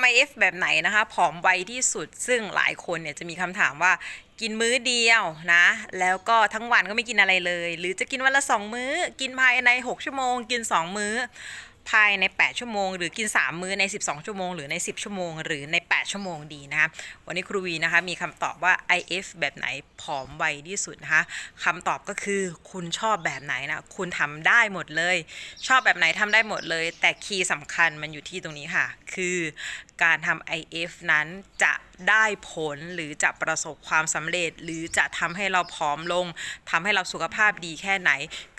ำ IF แบบไหนนะคะ ผอมไวที่สุดซึ่งหลายคนเนี่ยจะมีคำถามว่ากินมื้อเดียวนะ แล้วก็ทั้งวันก็ไม่กินอะไรเลย หรือจะกินวันละ 2 มื้อ กินภายใน 6 ชั่วโมง กิน 2 มื้อ ภายใน 8 ชั่วโมง หรือกิน 3 มื้อใน 12 ชั่วโมง หรือใน 10 ชั่วโมง หรือใน 8 ชั่วโมงดีนะคะวันนี้ครูวีนะคะมีคำตอบว่า IF แบบไหนผอมไวที่สุดนะคะคำตอบก็คือคุณชอบแบบไหนนะคุณทำได้หมดเลย ชอบแบบไหนทำได้หมดเลย แต่คีย์สำคัญมันอยู่ที่ตรงนี้ค่ะ คือการทำ IF นั้นจะได้ผลหรือจะประสบความสำเร็จ หรือจะทำให้เราผอมลงทำให้เราสุขภาพดีแค่ไหน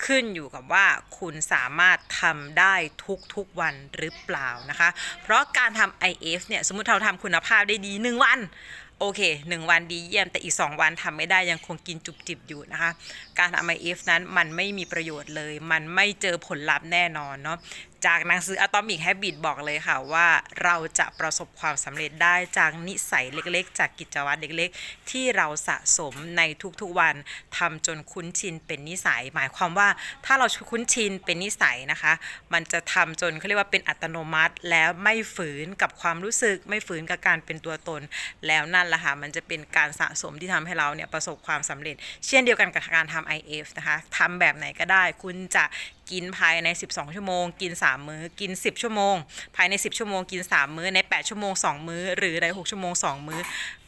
ขึ้นอยู่กับว่าคุณสามารถทำได้ทุกทุกๆวันหรือเปล่านะคะ เพราะการทำ IF เนี่ยสมมติเราทำคุณภาพได้ดี 1 วัน โอเค 1 วันดีเยี่ยม แต่อีก 2 วันทำไม่ได้ยังคงกินจุบจิบอยู่นะคะ การทำ IF นั้นมันไม่มีประโยชน์เลย มันไม่เจอผลลัพธ์แน่นอนเนาะจากหนังสือ Atomic Habit บอกเลยค่ะว่าเราจะประสบความสำเร็จได้จากนิสัยเล็กๆ จากกิจวัตรเล็กๆ ที่เราสะสมในทุกๆวันทำจนคุ้นชินเป็นนิสัย หมายความว่าถ้าเราคุ้นชินเป็นนิสัยนะคะ มันจะทำจนเขาเรียกว่าเป็นอัตโนมัติ แล้วไม่ฝืนกับความรู้สึก ไม่ฝืนกับการเป็นตัวตน แล้วนั่นแหละค่ะมันจะเป็นการสะสมที่ทำให้เราเนี่ยประสบความสำเร็จ เช่นเดียวกันกับการทำ IF นะคะทำแบบไหนก็ได้ คุณจะกินภายใน 12 ชั่วโมง กิน 3 มื้อ กิน 10 ชั่วโมง ภายใน 10 ชั่วโมง กิน 3 มื้อ ใน 8 ชั่วโมง 2 มื้อ หรือใน 6 ชั่วโมง 2 มื้อ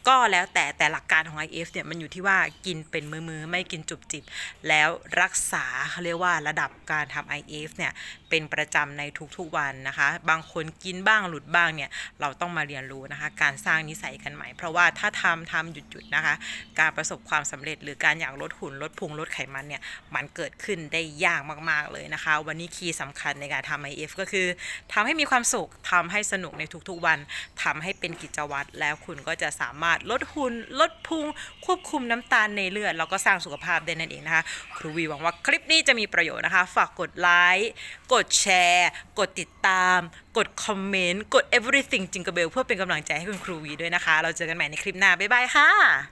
ก็แล้วแต่แต่หลักการของ IF เนี่ยมันอยู่ที่ว่ากินเป็นมือๆไม่กินจุบจิบ แล้วรักษาเขาเรียกว่าระดับการทำ IF เนี่ยเป็นประจำในทุกๆวันนะคะ บางคนกินบ้างหลุดบ้างเนี่ยเราต้องมาเรียนรู้นะคะ การสร้างนิสัยกันใหม่เพราะว่าถ้าทำทำหยุดหยุดนะคะ การประสบความสำเร็จหรือการอยากลดหุ่นลดพุงลดไขมันเนี่ยมันเกิดขึ้นได้ยากมากๆเลยนะคะ วันนี้คีย์สำคัญในการทำ IF ก็คือทำให้มีความสุขทำให้สนุกในทุกๆวันทำให้เป็นกิจวัตรแล้วคุณก็จะสามารถลดหุ่นลดพุง ควบคุมน้ำตาลในเลือดแล้วก็สร้างสุขภาพได้นั่นเองนะคะ ครูวีหวังว่าคลิปนี้จะมีประโยชน์นะคะ ฝากกดไลค์กดแชร์ กดติดตาม กดคอมเมนต์ กด everything จิงกระเบลเพื่อเป็นกำลังใจให้คุณครูวีด้วยนะคะ เราเจอกันใหม่ในคลิปหน้า บ๊ายบายค่ะ